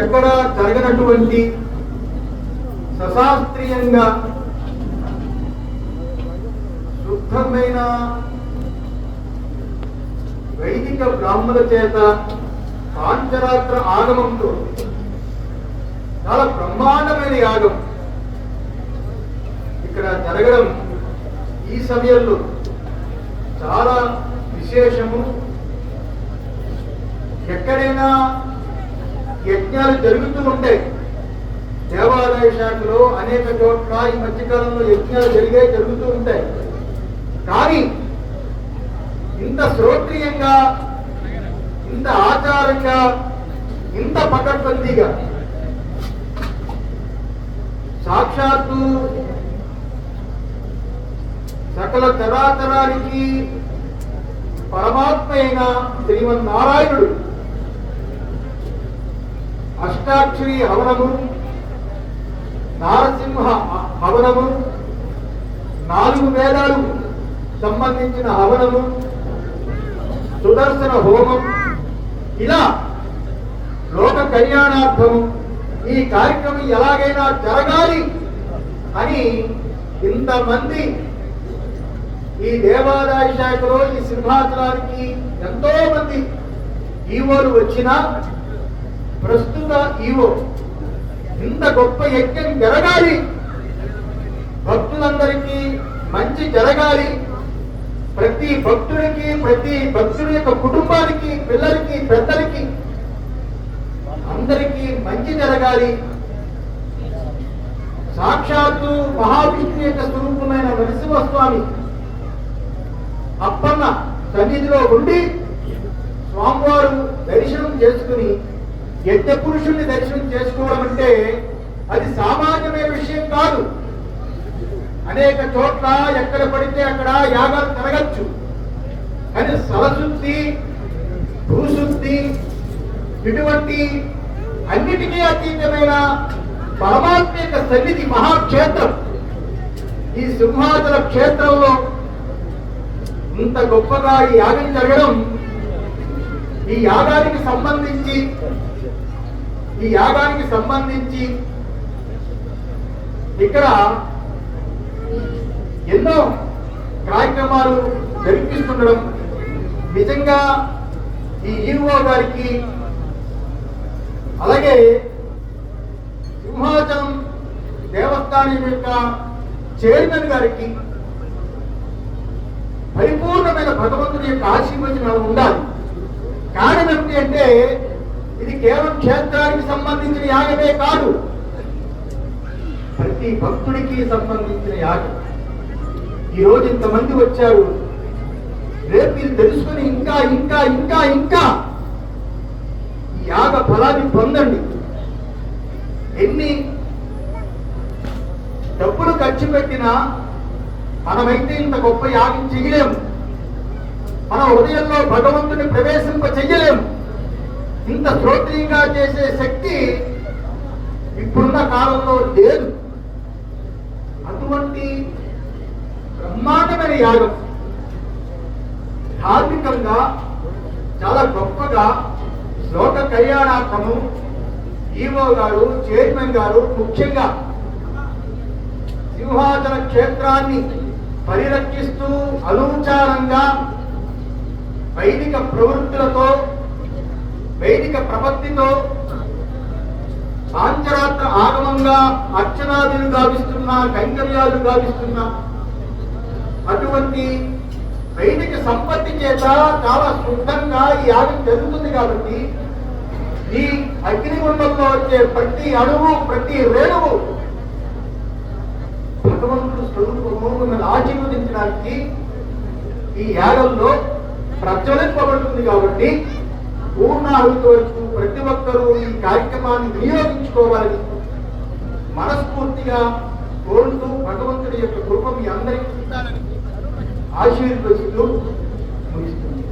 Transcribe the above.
ఎక్కడా జరగనటువంటి సశాస్త్రీయంగా శుద్ధమైన వైదిక బ్రాహ్మణ చేత పాంచరాత్ర ఆగమంతో చాలా బ్రహ్మాండమైన యాగం ఇక్కడ జరగడం ఈ సమయంలో చాలా విశేషము. ఎక్కడైనా యజ్ఞాలు జరుగుతూ ఉంటాయి దేవాలయ శాఖలో అనేక చోట్ల ఈ మధ్యకాలంలో యజ్ఞాలు జరిగే జరుగుతూ ఉంటాయి. కానీ ఇంత శ్రోత్రియంగా ఇంత ఆచారంగా ఇంత పకడ్బందీగా సాక్షాత్తు సకల చరాచరానికి పరమాత్మ అయిన శ్రీమన్నారాయణుడు అష్టాక్షరి హవనము నారసింహ హవనము నాలుగు వేదాలు సంబంధించిన హవనము సుదర్శన హోమం ఇలా లోక కళ్యాణార్థము ఈ కార్యక్రమం ఎలాగైనా జరగాలి అని ఇంతమంది ఈ దేవాదాయ శాఖలో ఈ సింహాచలానికి ఎంతో మంది ఈవోలు వచ్చినా ప్రస్తుత ఈవో. ఇంత గొప్ప యజ్ఞం జరగాలి. భక్తులందరికీ మంచి జరగాలి. ప్రతి భక్తుడికి ప్రతి భక్తుడి యొక్క కుటుంబానికి పిల్లలకి పెద్దలకి అందరికీ మంచి జరగాలి. సాక్షాత్తు మహావిష్ణు యొక్క స్వరూపమైన నరసింహస్వామి అప్పన్న సన్నిధిలో ఉండి స్వామివారు దర్శనం చేసుకుని యజ్ఞ పురుషుల్ని దర్శనం చేసుకోవడం అంటే అది సామాన్యమైన విషయం కాదు. అనేక చోట్ల ఎక్కడ పడితే అక్కడ యాగాలు జరగచ్చు. కానీ సరశుద్ధి భూశుద్ధి ఇటువంటి అన్నిటికీ అతీతమైన పరమాత్మ యొక్క సన్నిధి మహాక్షేత్రం. ఈ సింహాచల క్షేత్రంలో ఇంత గొప్పగా ఈ యాగం జరగడం ఈ యాగానికి సంబంధించి ఈ యాగానికి సంబంధించి ఇక్కడ ఎన్నో కార్యక్రమాలు జరిపిస్తుండడం నిజంగా ఈ ఈవో గారికి అలాగే సింహాచలం దేవస్థానం యొక్క చైర్మన్ గారికి పరిపూర్ణమైన భగవంతుని యొక్క ఆశీర్వచనాలు ఉండాలి. కారణం ఏమిటి అంటే కేవలం క్షేత్రానికి సంబంధించిన యాగమే కాదు. ప్రతి భక్తుడికి సంబంధించిన యాగం. ఈరోజు ఇంతమంది వచ్చారు. రేపు మీరు తెలుసుకుని ఇంకా ఇంకా ఇంకా ఇంకా యాగ ఫలాన్ని పొందండి. ఎన్ని డబ్బులు ఖర్చు పెట్టినా మనమైతే ఇంత గొప్ప యాగం చేయలేము మన హృదయంలో భగవంతుని ప్రవేశింప చెయ్యలేము ఇంత శ్రోత్రియంగా చేసే శక్తి ఇప్పుడున్న కాలంలో లేదు. అటువంటి బ్రహ్మాండమైన యాగం ధార్మికంగా చాలా గొప్పగా లోక కళ్యాణార్థము ఈవో గారు చైర్మన్ గారు ముఖ్యంగా సింహాచల క్షేత్రాన్ని పరిరక్షిస్తూ అనూచారంగా వైదిక ప్రవృత్తులతో వైదిక ప్రపత్తితో పాంచరాత్ర ఆగమంగా అర్చనాదులు గావిస్తున్న కైంకర్యాలు గావిస్తున్న అటువంటి వైదిక సంపత్తి చేత చాలా శుద్ధంగా ఈ యాగం జరుగుతుంది కాబట్టి ఈ అగ్నిగుండంలో వచ్చే ప్రతి అణువు ప్రతి రేణువు భగవంతుడు స్వరూపము మిమ్మల్ని ఆశీర్వదించడానికి ఈ యాగంలో ప్రజ్వలింపబడుతుంది కాబట్టి పూర్ణాహుతి వరకు ప్రతి ఒక్కరూ ఈ కార్యక్రమాన్ని వినియోగించుకోవాలని మనస్ఫూర్తిగా కోరుతూ భగవంతుడి యొక్క కృప మీ అందరికీ ఆశీర్వదిస్తూ ముగిస్తుంది